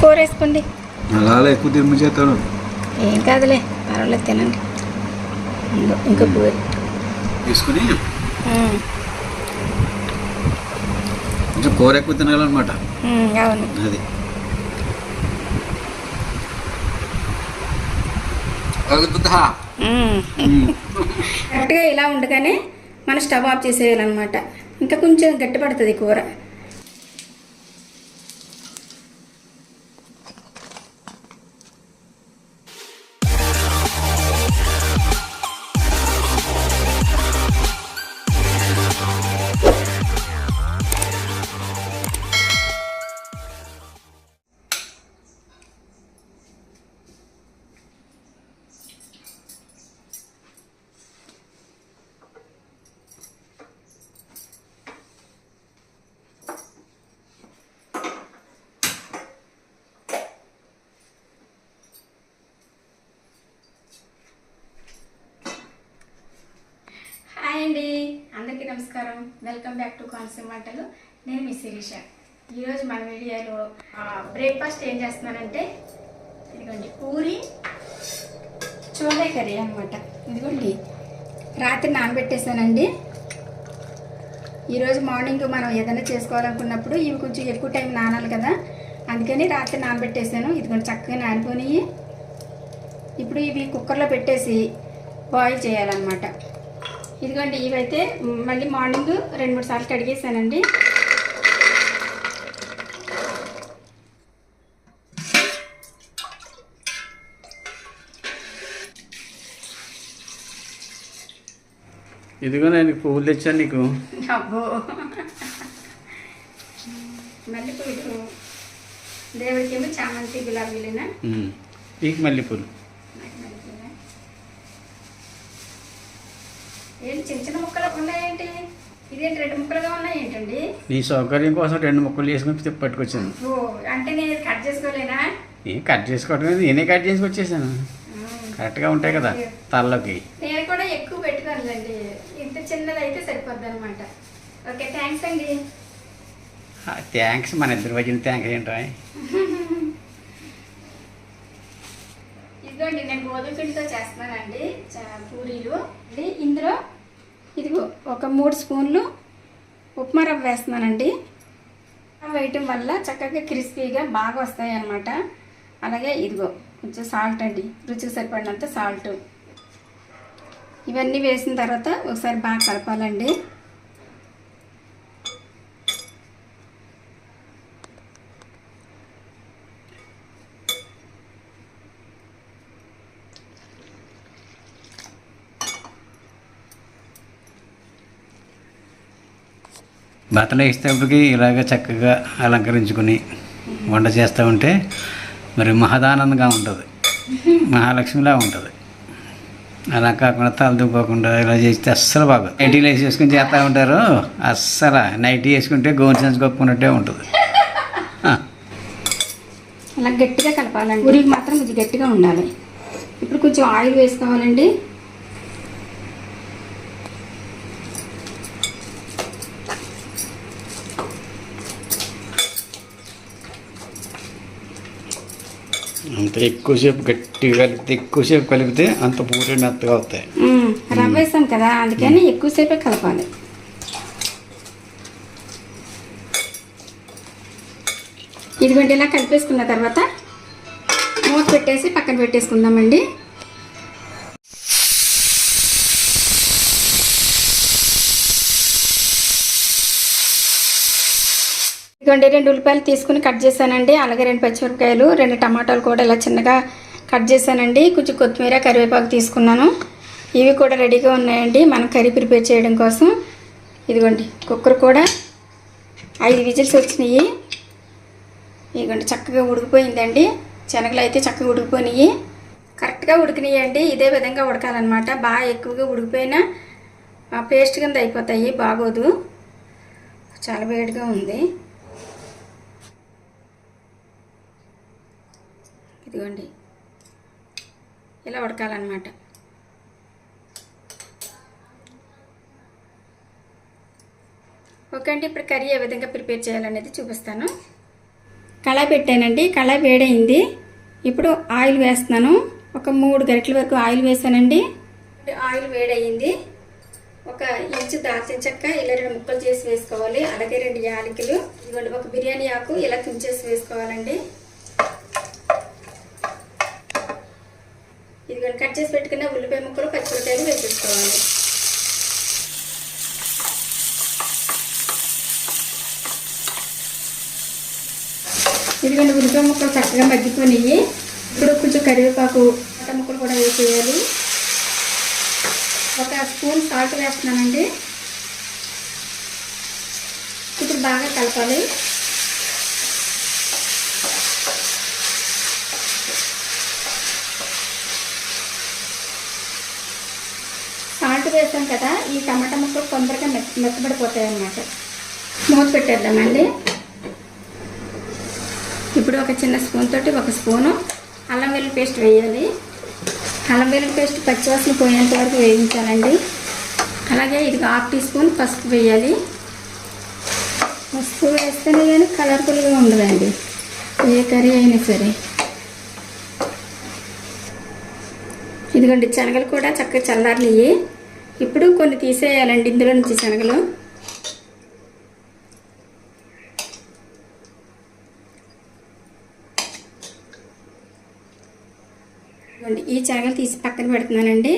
కూర వేసుకోండి అలా ఎక్కువ తిరుమ చేస్తాను? ఏం కాదులే పర్వాలేదు తినండి. ఇంకో కూర తీసుకుని కొంచెం కూర ఎక్కువ తినాలన్నమాట. ఉమ్, అవును. అది. కరెక్ట్గా ఇలా ఉండగానే మనం స్టవ్ ఆఫ్ చేసేయాలన్నమాట. ఇంకా కొంచెం గట్టి పడుతుంది కూర. నమస్కారం. వెల్కమ్ బ్యాక్ టు కోనసీమ వంటలు నేను మీ శిరీష. ఈరోజు మన వీడియోలో బ్రేక్ఫాస్ట్ ఏం చేస్తున్నానంటే ఇదిగోండి పూరి చోలే కర్రీ అనమాట ఇదిగోండి రాత్రి నానబెట్టేసానండి. ఈరోజు మార్నింగ్ మనం ఏదైనా చేసుకోవాలనుకున్నప్పుడు ఇవి కొంచెం ఎక్కువ టైం నానాలి కదా. అందుకని రాత్రి నానబెట్టేసాను. ఇదిగోండి చక్కగా నానిపోయి ఇప్పుడు ఇవి కుక్కర్లో పెట్టేసి బాయిల్ చేయాలన్నమాట. ఇదిగోండి ఇవైతే మళ్ళీ మార్నింగ్ రెండు మూడు సార్లు కడిగేసానండి. ఇదిగో నేను పువ్వులు తెచ్చాను నీకు. అబ్బో. మళ్ళీ పూలు దేవుడికి ఏమో చామంతి గులాబీలేనా? పీక్ మల్లెపూలు నాకు మల్లెపూలా? ఏంటి చిన్న చిన్న ముక్కలు ఉన్నాయేంటి ఇదేంటి రెండు ముక్కలుగా ఉన్నాయి ఏంటండి నీ సౌకర్యం కోసం రెండు ముక్కలు చేసుకుని పట్టుకొచ్చాను. అంటే నేను కట్ చేసుకోలేనా? ఏం కట్ చేసుకోవడం నేనే కట్ చేసుకొచ్చేసాను. కరెక్ట్గా ఉంటాయి కదా తలలోకి నేను కూడా ఎక్కువ పెట్టుకోనులేండి ఇంత చిన్నది అయితే సరిపోద్ది అనమాట ఓకే థ్యాంక్స్ అండి. థ్యాంక్స్ మన ఇద్దరి వచ్చిన థ్యాంక్స్ ఏంట్రా? ఇదిగోండి నేను గోధుమ పిండితో చేస్తున్నానండి పూరీలు. ఇది ఇందులో ఇదిగో ఒక మూడు స్పూన్లు ఉప్మా రవ్వ వేస్తున్నానండి. వేయటం వల్ల చక్కగా క్రిస్పీగా బాగా వస్తాయి అన్నమాట. అలాగే ఇదిగో కొంచెం సాల్ట్ అండి. రుచికి సరిపడినంత సాల్ట్. ఇవన్నీ వేసిన తర్వాత ఒకసారి బాగా కలపాలండి. బట్టలు వేసేటప్పటికి ఇలాగ చక్కగా అలంకరించుకుని వంట చేస్తూ ఉంటే మరి మహదానందంగా ఉంటుంది. మహాలక్ష్మిలా ఉంటుంది. అలా కాకుండా తలదుకోకుండా ఇలా చేస్తే అస్సలు బాగా నైటీలు వేసి వేసుకుని చేస్తూ ఉంటారు. అస్సలు నైటీ వేసుకుంటే గోన్ సెన్స్ కొప్పుకున్నట్టే ఉంటుంది. అలా గట్టిగా కలపాలండి పూరికి మాత్రం కొంచెం గట్టిగా ఉండాలి. ఇప్పుడు కొంచెం ఆయిల్ వేసుకోవాలండి ఎక్కువసేపు గట్టిగా కలిపితే ఎక్కువసేపు కలిపితే అంత పూరి మెత్తగా అవుతాయి. మ్మ్, రవ్వ వేసాం కదా అందుకని ఎక్కువసేపే కలపాలి. ఇదిగోండి ఇలా కలిపేసుకున్న తర్వాత మూత పెట్టేసి పక్కన పెట్టేసుకుందామండి. ఇవ్వండి రెండు ఉల్లిపాయలు తీసుకుని కట్ చేశానండి. అలాగే రెండు పచ్చిమిరపకాయలు రెండు టమాటాలు కూడా ఇలా చిన్నగా కట్ చేశానండి. కొంచెం కొత్తిమీర కరివేపాకు తీసుకున్నాను. ఇవి కూడా రెడీగా ఉన్నాయండి. మనం కర్రీ ప్రిపేర్ చేయడం కోసం. ఇదిగోండి కుక్కర్ కూడా ఐదు విజిల్స్ వచ్చినాయి. ఇదిగోండి చక్కగా ఉడికిపోయిందండి. శనగలు అయితే చక్కగా ఉడికిపోయినాయి. కరెక్ట్గా ఉడికినాయండి. ఇదే విధంగా ఉడకాలన్నమాట. బాగా ఎక్కువగా ఉడికిపోయినా పేస్ట్ కింద అయిపోతాయి. బాగోదు. చాలా వేడిగా ఉంది. ఇదిగోండి. ఇలా ఉడకాలన్నమాట. ఓకే అండి ఇప్పుడు కర్రీ ఏ విధంగా ప్రిపేర్ చేయాలనేది చూపిస్తాను. కళాయి పెట్టానండి కళాయి వేడైంది ఇప్పుడు ఆయిల్ వేస్తున్నాను. ఒక మూడు గరిటల వరకు ఆయిల్ వేసానండి. ఆయిల్ వేడయింది. ఒక ఇంచు దాల్చిన చెక్క ఇలా రెండు ముక్కలు చేసి వేసుకోవాలి. అలాగే రెండు యాలకులు. ఇదిగోండి ఒక బిర్యానీ ఆకు ఇలా తుంచేసి వేసుకోవాలండి. ఇదిగోండి కట్ చేసి పెట్టుకున్న ఉల్లిపాయ ముక్కలు పచ్చిమిరకాయలు వేసేసుకోవాలి. ఇదిగోండి ఉల్లిపాయ ముక్కలు చక్కగా మగ్గిపోయినాయి. ఇప్పుడు కొంచెం కరివేపాకు అట్ట ముక్కలు కూడా వేసేయాలి. ఒక స్పూన్ సాల్ట్ వేస్తున్నానండి. ఇప్పుడు బాగా కలపాలి. సాల్ట్ వేసాం కదా ఈ టమాటా ముక్కలు తొందరగా మెత్త మెత్తబడిపోతాయి అన్నమాట మూత పెట్టేద్దామండి. ఇప్పుడు ఒక చిన్న స్పూన్ తోటి ఒక స్పూను అల్లం వెల్లుల్లి పేస్ట్ వేయాలి. అల్లం వెల్లుల్లి పేస్ట్ పచ్చివాసన పోయేంత వరకు వేయించాలండి. అలాగే ఇది హాఫ్ టీ స్పూన్ పసుపు వేయాలి. పసుపు వేస్తేనే కానీ కలర్ఫుల్గా ఉండదండి. ఏ కర్రీ అయినా సరే. ఇదిగోండి శనగలు కూడా చక్కగా చల్లారలియ్యి కొన్ని తీసేయాలండి ఇందులో నుంచి శనగలు. ఈ శనగలు తీసి పక్కన పెడుతున్నానండి.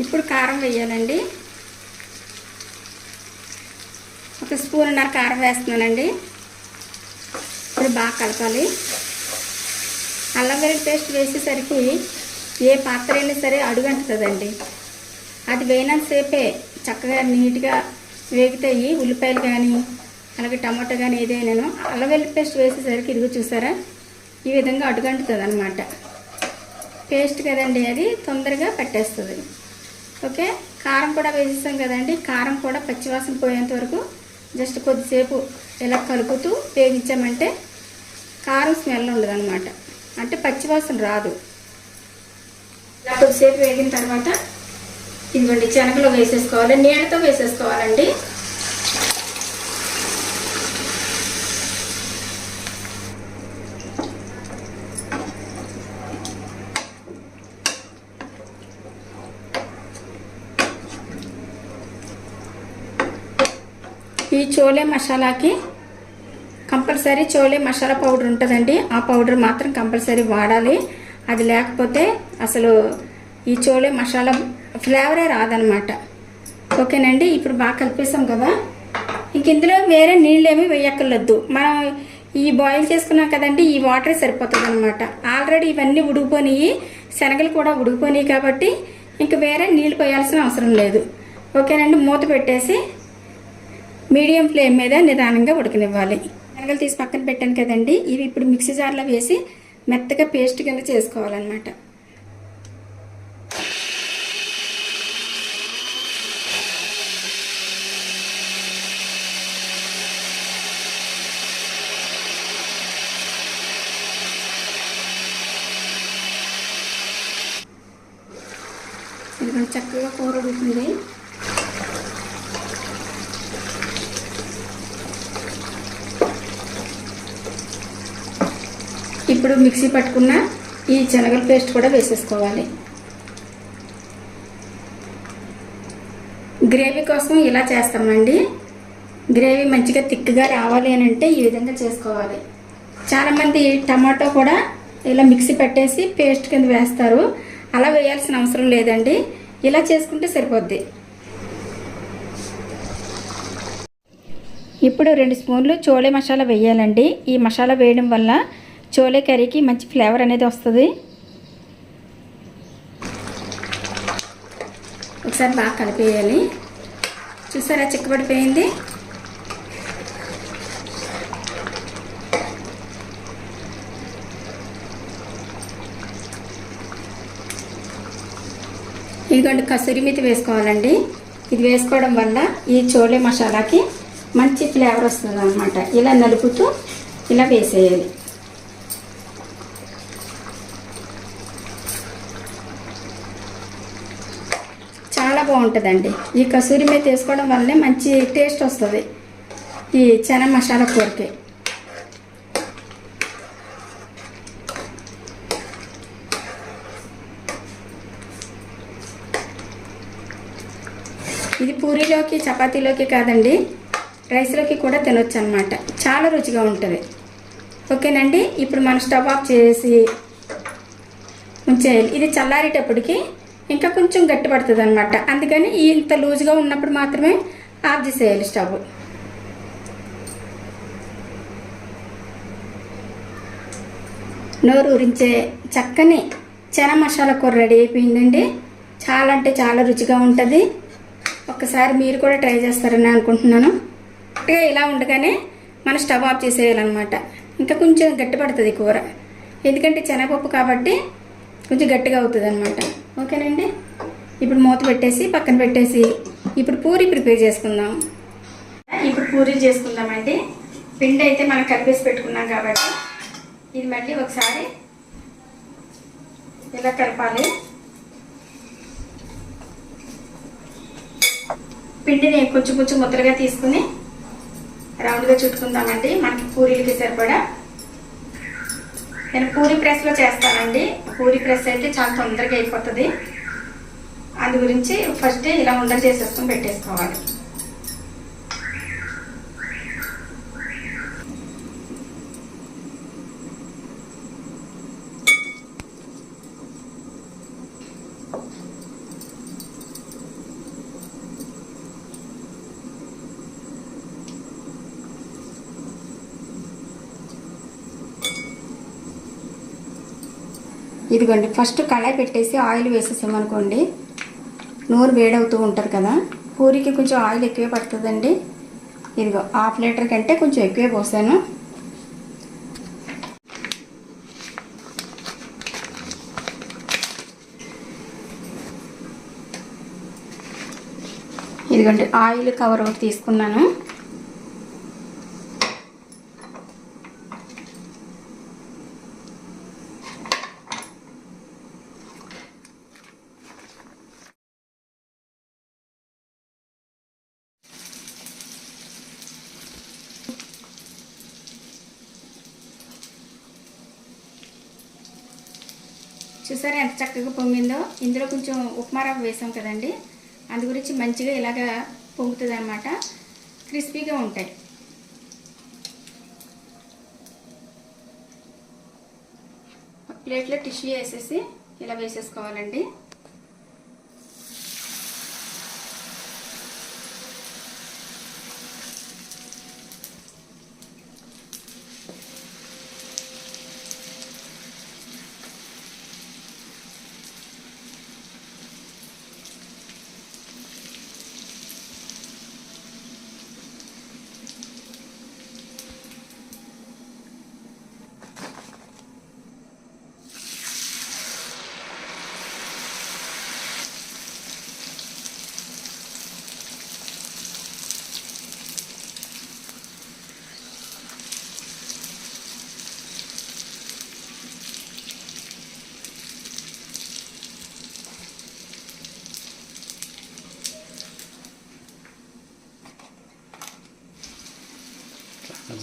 ఇప్పుడు కారం వేయాలండి. ఒక స్పూన్ ఉన్నారు కారం వేస్తున్నానండి. ఇప్పుడు బాగా కలపాలి. అల్లం వెల్లుల్లి పేస్ట్ వేసేసరికి ఏ పాత్ర అయినా సరే అడుగంటుతుందండి. అది వేయనంతసేపే చక్కగా నీట్గా వేగుతాయి. ఉల్లిపాయలు కానీ అలాగే టమాటో కానీ ఏదైనాను అల్లం వెల్లి పేస్ట్ వేసేసరికి ఇదిగో చూసారా? ఈ విధంగా అడుగంటుతుంది అనమాట పేస్ట్ కదండి అది తొందరగా పట్టేస్తుంది. ఓకే? కారం కూడా వేసేసాం కదండి. కారం కూడా పచ్చివాసన పోయేంత వరకు జస్ట్ కొద్దిసేపు ఇలా కలుపుతూ వేగించామంటే కారం స్మెల్ ఉండదు అంటే పచ్చివాసన రాదు. ఇలా కొద్దిసేపు వేగిన తర్వాత ఇదిగోండి శనగలు వేసేసుకోవాలి నీళ్ళతో వేసేసుకోవాలండి. ఈ చోలే మసాలాకి కంపల్సరీ చోలే మసాలా పౌడర్ ఉంటుందండి. ఆ పౌడర్ మాత్రం కంపల్సరీ వాడాలి. అది లేకపోతే అసలు ఈ చోలే మసాలా ఫ్లేవరే రాదనమాట ఓకేనండి ఇప్పుడు బాగా కలిపేసాం కదా. ఇంక ఇందులో వేరే నీళ్ళు ఏమి వేయక్కర్లేదు. మనం ఈ బాయిల్ చేసుకున్నాం కదండి ఈ వాటరే సరిపోతుంది అనమాట ఆల్రెడీ ఇవన్నీ ఉడికిపోయినాయి శనగలు కూడా ఉడికిపోయినాయి కాబట్టి ఇంక వేరే నీళ్ళు పోయాల్సిన అవసరం లేదు. ఓకేనండి మూత పెట్టేసి మీడియం ఫ్లేమ్ మీద నిదానంగా ఉడకనివ్వాలి. శనగలు తీసి పక్కన పెట్టాను కదండి ఇవి ఇప్పుడు మిక్సీ జార్లో వేసి మెత్తగా పేస్ట్ కింద చేసుకోవాలన్నమాట ఇది కొంచెం చక్కగా ఇప్పుడు మిక్సీ పట్టుకున్న ఈ శనగల పేస్ట్ కూడా వేసేసుకోవాలి. గ్రేవీ కోసం ఇలా చేస్తామండి. గ్రేవీ మంచిగా థిక్గా రావాలి అని అంటే ఈ విధంగా చేసుకోవాలి. చాలామంది టమాటో కూడా ఇలా మిక్సీ పెట్టేసి పేస్ట్ కింద వేస్తారు. అలా వేయాల్సిన అవసరం లేదండి. ఇలా చేసుకుంటే సరిపోద్ది. ఇప్పుడు రెండు స్పూన్లు చోలే మసాలా వేయాలండి. ఈ మసాలా వేయడం వల్ల చోలే కర్రీకి మంచి ఫ్లేవర్ అనేది వస్తుంది. ఒకసారి బాగా కలిపేయాలి. చూసారా చిక్కబడిపోయింది? ఇదిగోండి కసూరి మీద వేసుకోవాలండి. ఇది వేసుకోవడం వల్ల ఈ చోలే మసాలాకి మంచి ఫ్లేవర్ వస్తుంది అనమాట ఇలా నలుపుతూ ఇలా వేసేయాలి. చాలా బాగుంటుందండి. ఈ కసూరి మీద వేసుకోవడం వల్లనే మంచి టేస్ట్ వస్తుంది. ఈ చెన మసాలా కూరకి. ఇది పూరీలోకి చపాతీలోకి కాదండి. రైస్లోకి కూడా తినొచ్చు అనమాట చాలా రుచిగా ఉంటుంది. ఓకేనండి? ఇప్పుడు మనం స్టవ్ ఆఫ్ చేసి ఉంచేయాలి. ఇది చల్లారేటప్పటికి ఇంకా కొంచెం గట్టి పడుతుంది అనమాట అందుకని ఇంత లూజ్గా ఉన్నప్పుడు మాత్రమే ఆఫ్ చేసేయాలి స్టవ్. నోరు ఉరించే చక్కని చనా మసాలా కూర రెడీ అయిపోయిందండి. చాలా అంటే చాలా రుచిగా ఉంటుంది. ఒక్కసారి మీరు కూడా ట్రై చేస్తారని అనుకుంటున్నాను. కరెక్ట్గా ఇలా ఉండగానే మనం స్టవ్ ఆఫ్ చేసేయాలన్నమాట. ఇంకా కొంచెం గట్టి పడుతుంది కూర. ఎందుకంటే శనగపప్పు కాబట్టి కొంచెం గట్టిగా అవుతుంది అనమాట ఓకేనండి? ఇప్పుడు మూత పెట్టేసి పక్కన పెట్టేసి ఇప్పుడు పూరి ప్రిపేర్ చేసుకుందాం. ఇప్పుడు పూరి చేసుకుందామండి. పిండి అయితే మనం కలిపేసి పెట్టుకున్నాం కాబట్టి ఇది మళ్ళీ ఒకసారి ఇలా కలపాలి. పిండిని కొంచెం కొంచెం ముద్దలుగా తీసుకుని రౌండ్గా చుట్టుకుందామండి. మనకి పూరీలకి సరిపడా. నేను పూరి ప్రెస్లో చేస్తానండి. పూరి ప్రెస్ అయితే చాలా తొందరగా అయిపోతుంది. అందు గురించి ఫస్ట్ ఇలా ఉండలు చేసేసుకొని పెట్టేసుకోవాలి. ఇదిగోండి ఫస్ట్ కళాయి పెట్టేసి ఆయిల్ వేసేసామనుకోండి నూనె వేడవుతూ ఉంటారు కదా పూరికి కొంచెం ఆయిల్ ఎక్కువే పడుతుందండి. ఇదిగో హాఫ్ లీటర్ కంటే కొంచెం ఎక్కువే పోసాను. ఇదిగోండి ఆయిల్ కవర్ ఒకటి తీసుకున్నాను చూసారా ఎంత చక్కగా పొంగిందో ఇందులో కొంచెం ఉప్మా రవ్వ వేసాం కదండి. అందు గురించి మంచిగా ఇలాగా పొంగుతుంది అనమాట క్రిస్పీగా ఉంటాయి. ప్లేట్లో టిష్యూ వేసేసి ఇలా వేసేసుకోవాలండి.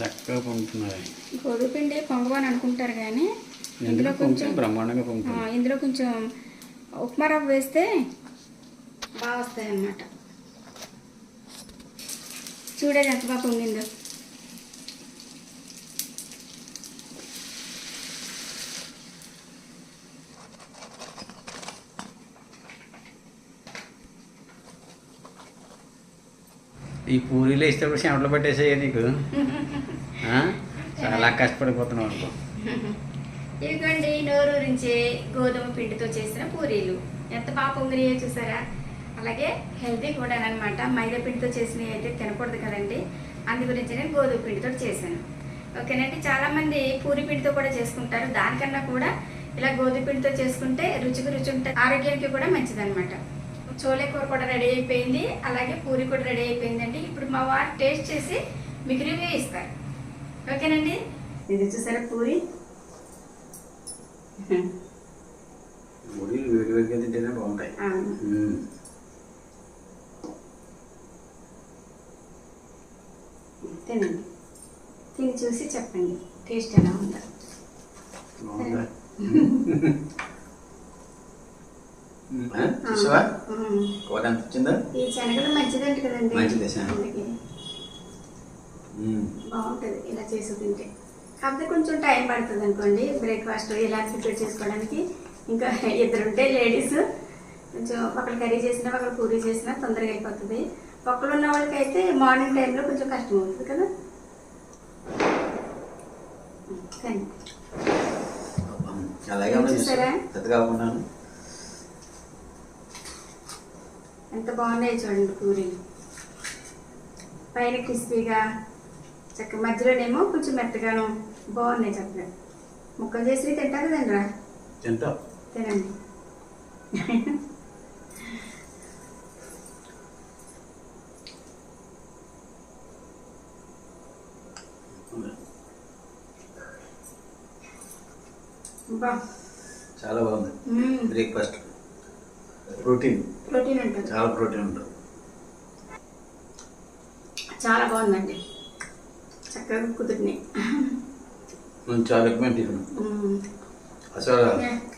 చక్కగా పొంగుతున్నాయి గోధుమ పిండి పొంగవని అనుకుంటారు కానీ ఇందులో కొంచెం బ్రహ్మాండంగా పొంగుతుంది ఇందులో కొంచెం ఉప్మా రవ్వ వేస్తే బాగా వస్తాయి అన్నమాట చూడేది ఎంత బాగా పొంగిందో. ఈ పూరీలు వేస్తే కూడా చెమటలు పట్టేసాయి నీకు? చాలా కష్టపడిపోతున్నావు అనుకో. ఇదిగోండి నోరూరించే గోధుమ పిండితో చేసిన పూరీలు. ఎంత బాగా పొంగినాయో చూసారా? అలాగే హెల్తీ కూడా అనమాట మైదా పిండితో చేసినవి అయితే తినకూడదు కదండి. అందు గురించి నేను గోధుమ పిండితో చేశాను. ఓకేనండి చాలా మంది పూరి పిండితో కూడా చేసుకుంటారు. దానికన్నా కూడా ఇలా గోధుమ పిండితో చేసుకుంటే రుచికి రుచి ఉంటుంది ఆరోగ్యానికి కూడా మంచిదన్నమాట. చోలే కూర కూడా రెడీ అయిపోయింది. అలాగే పూరి కూడా రెడీ అయిపోయిందండి. ఇప్పుడు మా వారు టేస్ట్ చేసి మీకు రివ్యూ ఇస్తారు. ఓకేనండి? ఇది చూసారా పూరి? పూరీలు వేడి వేడిగా తింటేనే బాగుంటాయి. అవును. ఉమ్. తినండి. తిని చూసి చెప్పండి. టేస్ట్ ఎలా ఉందో? చూసావా. కూర ఎంత వచ్చిందా మంచిదే. బాగుంటుంది ఇలా చేసి తింటే. కాకపోతే కొంచెం టైం పడుతుంది అనుకోండి బ్రేక్ఫాస్ట్ ఇలా ప్రిపేర్ చేసుకోవడానికి. ఇంకా ఇద్దరు ఉంటే లేడీస్. కొంచెం ఒకళ్ళు కర్రీ చేసినా ఒకళ్ళు పూరీ చేసినా తొందరగా అయిపోతుంది. ఒక్కరు ఉన్న వాళ్ళకి అయితే మార్నింగ్ టైంలో కొంచెం కష్టం అవుతుంది కదా? అలాగే చూసారా? పెద్ద కాకుండా ఎంత బాగున్నాయి చూడండి పూరీలు. పైన క్రిస్పీగా చక్క మధ్యలోనేమో కొంచెం మెత్తగాను బాగున్నాయి చక్కగా. ముక్కలు చేసి తింటారు కదండి రా? తింటాం. తినండి. చాలా బాగుంది. బ్రేక్ఫాస్ట్. ప్రోటీన్. ప్రోటీన్ ఉంటుంది. చాలా ప్రోటీన్ ఉంటుంది. చాలా బాగుందండి. చక్కగా కుదిరినాయి నేను చాలా ఎక్కువ మ్మ్. అసలు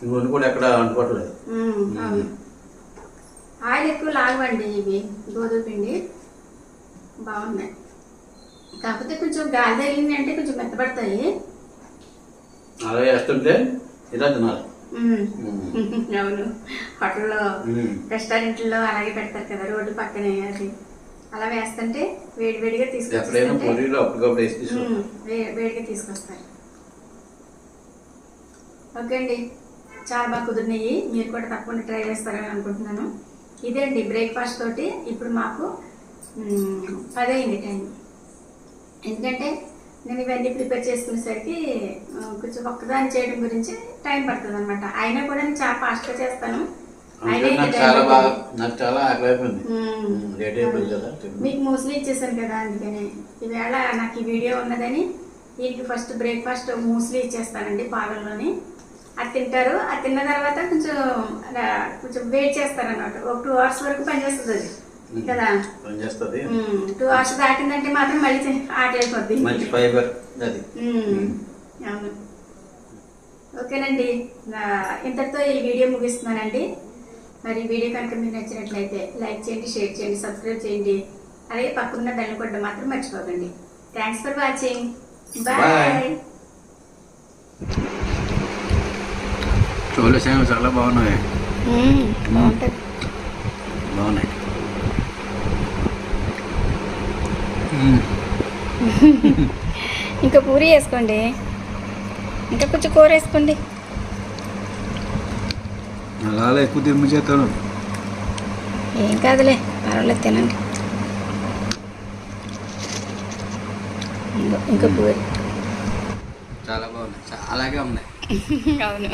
నువ్వు కూడా ఎక్కడ అనుకోవట్లేదు ఆయిల్ ఎక్కువ లాగవండి ఇవి. గోధుమ పిండి బాగున్నాయి. కాకపోతే కొంచెం గాలి తగిలింది అంటే కొంచెం మెత్తపడతాయి అలా వేస్తుంటే ఇలా తినాలి. అవును. హోటల్లో. రెస్టారెంట్లో అలాగే పెడతారు కదా రోడ్డు పక్కనే అది. అలా వేస్తుంటే వేడి వేడిగా ఎప్పుడైనా తీసుకొచ్చేస్తుంటే పూరీలో అప్పటికప్పుడు వేసి తీసుకో మ్మ్. వే- వేడిగా తీసుకొస్తారు. ఓకే అండి. చాలా బాగా కుదిరినాయి. మీరు కూడా తప్పకుండా ట్రై చేస్తారని అనుకుంటున్నాను. ఇదే అండి బ్రేక్ఫాస్ట్ తోటి ఇప్పుడు మాకు పదైంది టైం. ఎందుకంటే నేను ఇవన్నీ ప్రిపేర్ చేసుకునేసరికి కొంచెం ఒక్కదాన్ని చేయడం గురించి టైం పడుతుంది అనమాట అయినా కూడా నేను చాలా ఫాస్ట్గా చేస్తాను. మీకు మూస్లీ ఇచ్చేసాను కదా అందుకని. ఈవేళ నాకు ఈ వీడియో ఉన్నదని వీరికి ఫస్ట్ బ్రేక్ఫాస్ట్ మూస్లీ ఇచ్చేస్తానండి పాలల్లోని. అది తింటారు. అది తిన్న తర్వాత కొంచెం అలా కొంచెం వెయిట్ చేస్తారు అన్నమాట ఒక టూ అవర్స్ వరకు పనిచేస్తుంది అది. కదా? చేస్తుంది? టూ అవర్స్ దాటిందంటే మాత్రం మళ్ళీ అయిపోద్ది మంచి ఫైబర్ అది. మ్మ్. అవును. ఓకేనండి. ఇంతటితో ఈ వీడియో ముగిస్తున్నానండి. మరి వీడియో కనుక మీకు నచ్చినట్లయితే లైక్ చేయండి షేర్ చేయండి సబ్స్క్రైబ్ చేయండి. అలాగే పక్కన బెల్ కొట్టడం మాత్రం మర్చిపోకండి. Thanks for watching. బాయ్ చోలు బాగున్నాయి. బాగున్నాయి. ఇంకా పూరి వేసుకోండి. ఇంకా కొంచెం కూర వేసుకోండి. అలా ఎక్కువ తిమ్మ చేస్తాను. ఏం కాదులే పర్వాలేదు తినండి. ఇంకా పూరి. చాలా బాగున్నాయి అలాగే ఉన్నాయి. అవును.